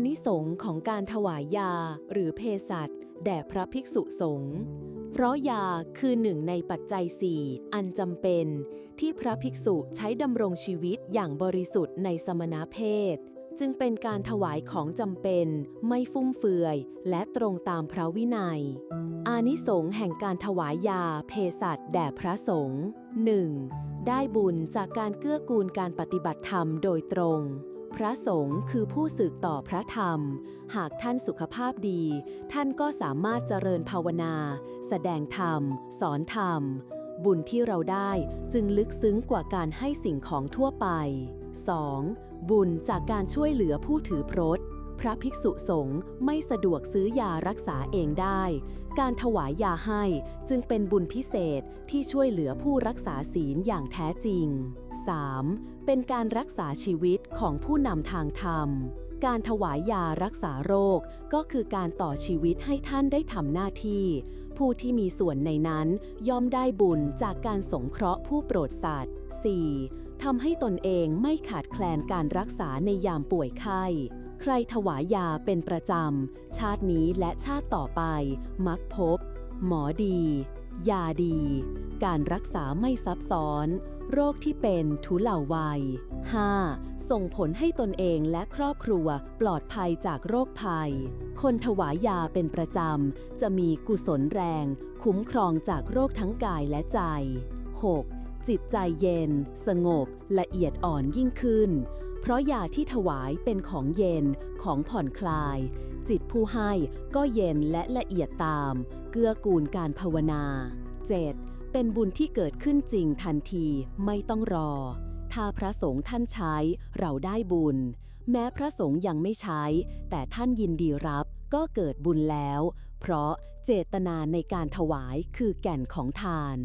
านิสงส์ของการถวายยาหรือเภสัชแด่พระภิกษุสงฆ์เพราะยาคือหนึ่งในปัจจัยสี่อันจำเป็น ที่พระภิกษุใช้ดำรงชีวิตอย่างบริสุทธิ์ในสมณเพศ จึงเป็นการถวายของจำเป็น ไม่ฟุ่มเฟือย และตรงตามพระวินัย อานิสงส์แห่งการถวายยาเภสัชแด่พระสงฆ์ 1. ได้บุญจากการเกื้อกูลการปฏิบัติธรรมโดยตรง พระสงฆ์คือผู้สืบต่อพระธรรม หากท่านสุขภาพดี ท่านก็สามารถเจริญภาวนา แสดงธรรม สอนธรรม บุญที่เราได้จึงลึกซึ้งกว่าการให้สิ่งของทั่วไป 2. บุญจากการช่วยเหลือผู้ถือพรต พระภิกษุสงฆ์ไม่สะดวกซื้อยารักษาเองได้ การถวายยาให้จึงเป็นบุญพิเศษที่ช่วยเหลือผู้รักษาศีลอย่างแท้จริง 3. เป็นการรักษาชีวิตของผู้นำทางธรรม การถวายยารักษาโรคก็คือการต่อชีวิตให้ท่านได้ทำหน้าที่ ผู้ที่มีส่วนในนั้นย่อมได้บุญจากการสงเคราะห์ผู้โปรดสัตว์ 4. ทำให้ตนเองไม่ขาดแคลนการรักษาในยามป่วยไข้ ใครถวายยาเป็นประจำ ชาตินี้และชาติต่อไป มักพบ หมอดี ยาดี การรักษาไม่ซับซ้อน โรคที่เป็นทุเลาวัย 5. ส่งผลให้ตนเองและครอบครัวปลอดภัยจากโรคภัย คนถวายยาเป็นประจำ จะมีกุศลแรง คุ้มครองจากโรคทั้งกายและใจ 6. จิตใจเย็น สงบ ละเอียดอ่อนยิ่งขึ้น เพราะยาที่ถวายเป็นของเย็น ของผ่อนคลาย จิตผู้ให้ก็เย็นและละเอียดตาม เกื้อกูลการภาวนา 7. เป็นบุญที่เกิดขึ้นจริงทันทีไม่ต้องรอ ถ้าพระสงฆ์ท่านใช้เราได้บุญ แม้พระสงฆ์ยังไม่ใช้ แต่ท่านยินดีรับก็เกิดบุญแล้ว เพราะเจตนาในการถวายคือแก่นของทาน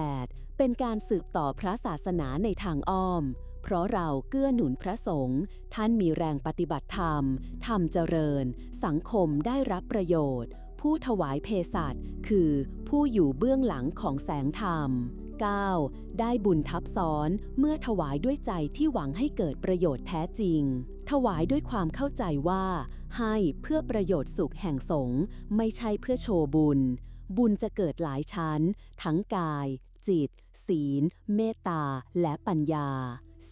8. เป็นการสืบต่อพระศาสนาในทางอ้อม เพราะเราเกื้อหนุนพระสงฆ์ท่านมีแรงปฏิบัติธรรมธรรมเจริญ สังคมได้รับประโยชน์ ผู้ถวายเภสัชคือผู้อยู่เบื้องหลังของแสงธรรม 9. ได้บุญทับซ้อนเมื่อถวายด้วยใจที่หวังให้เกิดประโยชน์แท้จริง ถวายด้วยความเข้าใจว่า ให้เพื่อประโยชน์สุขแห่งสงฆ์ไม่ใช่เพื่อโชว์บุญบุญจะเกิดหลายชั้น ทั้งกาย จิต ศีล เมตตา และปัญญา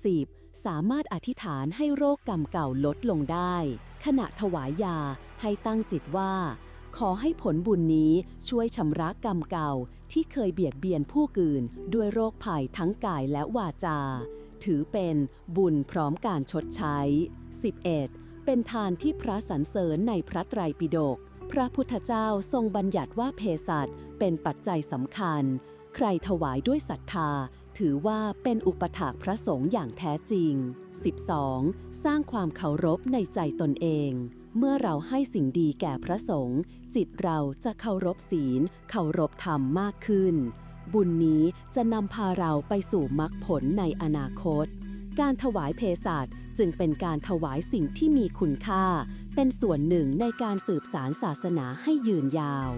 10. สามารถอธิษฐานให้โรคกรรมเก่าลดลงได้ ขณะถวายยาให้ตั้งจิตว่า ขอให้ผลบุญนี้ช่วยชำระกรรมเก่าที่เคยเบียดเบียนผู้อื่น ด้วยโรคภัยทั้งกายและวาจา ถือเป็นบุญพร้อมการชดใช้ 11. เป็นทานที่พระสรรเสริญในพระไตรปิฎก พระพุทธเจ้าทรงบัญญัติว่าเภสัชเป็นปัจจัยสำคัญ ใครถวายด้วยศรัทธา ถือว่าเป็นอุปถากพระสงฆ์อย่างแท้จริง 12. สร้างความเคารพในใจตนเอง เมื่อเราให้สิ่งดีแก่พระสงฆ์จิตเราจะเคารพศีล เคารพธรรมมากขึ้น บุญนี้จะนำพาเราไปสู่มรรคผลในอนาคต การถวายเพสัตจึงเป็นการถวายสิ่งที่มีคุณค่า เป็นส่วนหนึ่งในการสืบสารศาสนาให้ยืนยาว